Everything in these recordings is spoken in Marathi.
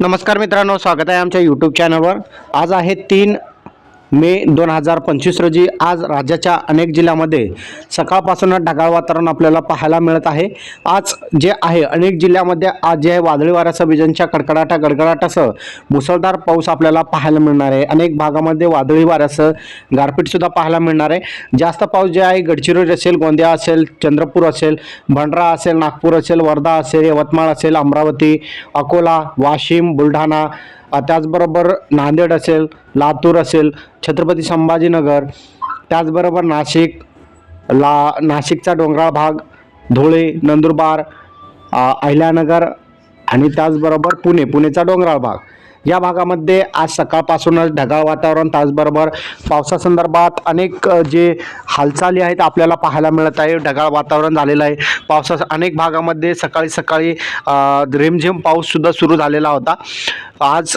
नमस्कार मित्रांनो स्वागत आहे आमच्या यूट्यूब चॅनलवर आज आहे तीन मे दोन हजार पंचवीस रोजी आज राज्याच्या अनेक जिल्ह्यामध्ये सकाळपासून ढगाळ वातावरण आपल्याला पाहायला मिळत आहे. आज जे आहे अनेक जिल्ह्यामध्ये आज जे आहे वादळी वाऱ्यासह विजांच्या कडकडाटा गडगडाटासह मुसळधार पाऊस आपल्याला पाहायला मिळणार आहे. अनेक भागामध्ये वादळी वाऱ्यासह गारपीटसुद्धा पाहायला मिळणार आहे. जास्त पाऊस जे आहे गडचिरोली असेल गोंदिया असेल चंद्रपूर असेल भंडारा असेल नागपूर असेल वर्धा असेल यवतमाळ असेल अमरावती अकोला वाशिम बुलढाणा त्याचबरोबर नांदेड असेल लातूर असेल छत्रपती संभाजीनगर त्याचबरोबर नाशिक ला नाशिकचा डोंगराळ भाग धुळे नंदुरबार अहिल्यानगर आणि त्याचबरोबर पुणे. पुणेचा डोंगराळ भाग. या भागामध्ये आज सकाळपासूनच ढगाळ वातावरण त्याचबरोबर पावसासंदर्भात अनेक जे हालचाली आहेत आपल्याला पाहायला मिळत आहे. ढगाळ वातावरण झालेलं आहे. पावसा अनेक भागामध्ये सकाळी सकाळी रिमझिम पाऊससुद्धा सुरू झालेला होता. आज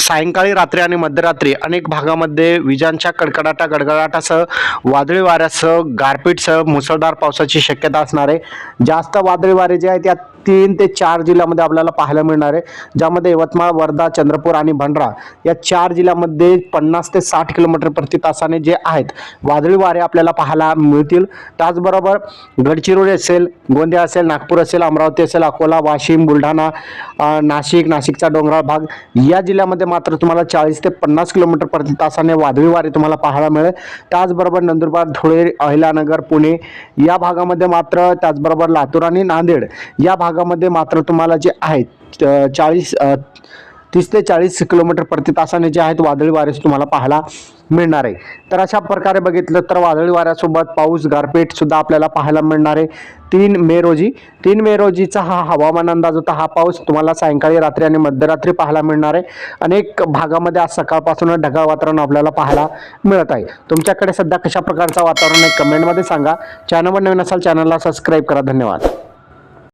सायंकाळी रात्री आणि मध्यरात्री अनेक भागामध्ये विजांच्या कडकडाटा गडगडाटासह वादळी वाऱ्यासह गारपीटसह मुसळधार पावसाची शक्यता असणार आहे. जास्त वादळी वारे जे आहेत त्या तीन ते चार जिल्ह्यामध्ये आपल्याला पाहायला मिळणार आहे ज्यामध्ये यवतमाळ वर्धा चंद्रपूर आणि भंडारा या चार जिल्ह्यामध्ये पन्नास ते साठ किलोमीटर प्रति तासाने जे आहेत वादळी वारे आपल्याला पाहायला मिळतील. त्याचबरोबर गडचिरोली असेल गोंदिया असेल नागपूर असेल अमरावती असेल अकोला वाशिम बुलढाणा नाशिक नाशिकचा डोंगराळ भाग या जिल्ह्यामध्ये मात्र तुम्हाला चाळीस ते पन्नास किलोमीटर प्रति तासाने वादळी वारे तुम्हाला पाहायला मिळेल. त्याचबरोबर नंदुरबार धुळे अहिलानगर पुणे या भागामध्ये मात्र त्याचबरोबर लातूर आणि नांदेड या भागामध्ये मात्र तुम्हाला जे आहेत चाळीस तीस ते चाळीस किलोमीटर प्रति तासाने जे आहेत वादळी वारे तुम्हाला पाहायला मिळणार आहे. तर अशा प्रकारे बघितलं तर वादळी वाऱ्यासोबत पाऊस गारपीट सुद्धा आपल्याला पाहायला मिळणार आहे. तीन मे रोजी तीन मे रोजीचा हा हवामान अंदाज होता हा पाऊस तुम्हाला सायंकाळी रात्री आणि मध्यरात्री पाहायला मिळणार आहे. अनेक भागामध्ये आज सकाळपासूनच ढगाळ वातावरण आपल्याला पाहायला मिळत आहे. तुमच्याकडे सध्या कशा प्रकारचं वातावरण आहे कमेंटमध्ये सांगा. चॅनलवर नवीन असाल चॅनलला सबस्क्राईब करा. धन्यवाद.